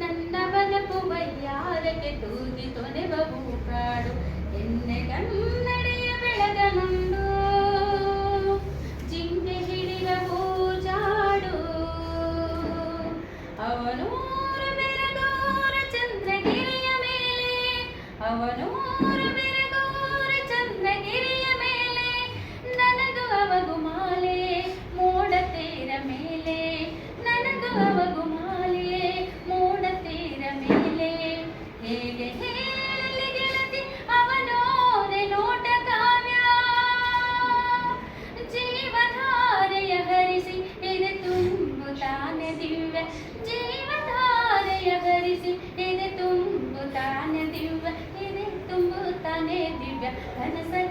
ನನ್ನವನ ಪುವಯ್ಯಾರಕ್ಕೆ ತೂಗಿತೊನೆ ಬಬೂಕಾಡು ಎನ್ನೆ Kannada Oh, no. ಧನಸ